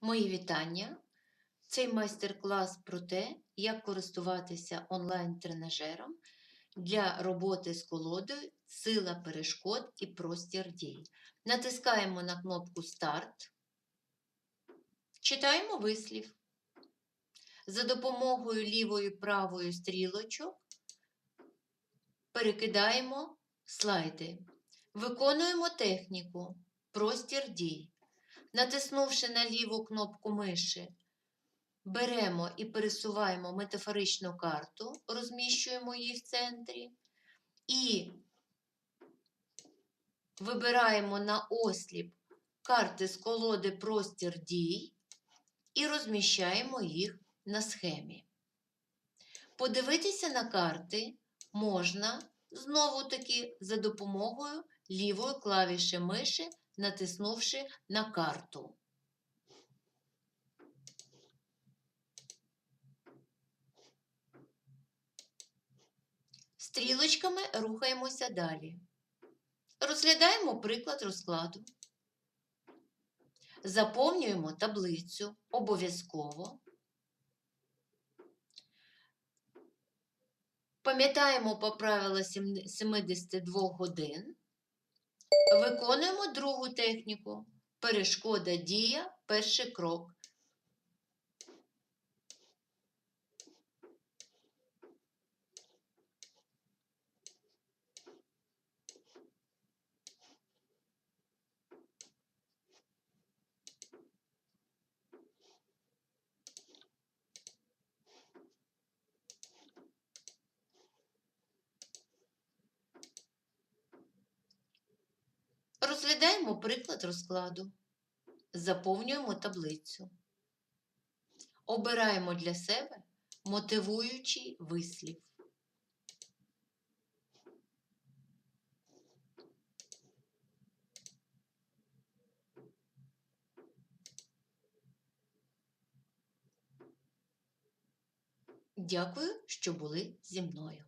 Мої вітання. Цей майстер-клас про те, як користуватися онлайн-тренажером для роботи з колодою Сила перешкод і простір дій. Натискаємо на кнопку Старт. Читаємо вислів. За допомогою лівої правої стрілочок перекидаємо слайди. Виконуємо техніку Простір дій. Натиснувши на ліву кнопку миші, беремо і пересуваємо метафоричну карту, розміщуємо її в центрі і вибираємо на осліп карти з колоди Простір дій і розміщаємо їх на схемі. Подивитися на карти можна знову-таки за допомогою лівої клавіші миші, натиснувши на карту. Стрілочками рухаємося далі. Розглядаємо приклад розкладу. Заповнюємо таблицю обов'язково. Пам'ятаємо по правилу 72 годин. Виконуємо другу техніку. Перешкода дія, перший крок. Розглядаємо приклад розкладу. Заповнюємо таблицю. Обираємо для себе мотивуючий вислів. Дякую, що були зі мною.